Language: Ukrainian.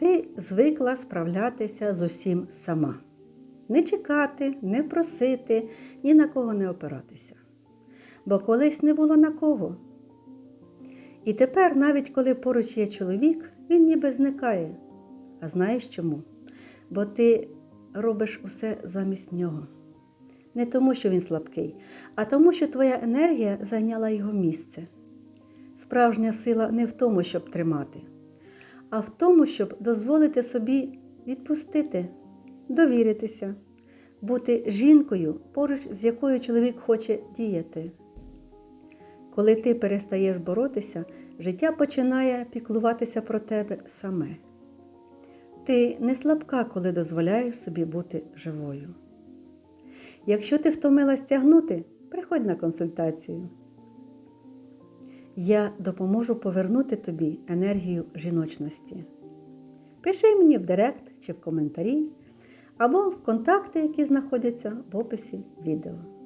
Ти звикла справлятися з усім сама. Не чекати, не просити, ні на кого не опиратися. Бо колись не було на кого. І тепер, навіть коли поруч є чоловік, він ніби зникає. А знаєш чому? Бо ти робиш усе замість нього. Не тому, що він слабкий, а тому, що твоя енергія зайняла його місце. Справжня сила не в тому, щоб тримати, а в тому, щоб дозволити собі відпустити, довіритися, бути жінкою, поруч з якою чоловік хоче діяти. Коли ти перестаєш боротися, життя починає піклуватися про тебе саме. Ти не слабка, коли дозволяєш собі бути живою. Якщо ти втомилась тягнути, приходь на консультацію. Я допоможу повернути тобі енергію жіночності. Пиши мені в директ чи в коментарі, або в контакти, які знаходяться в описі відео.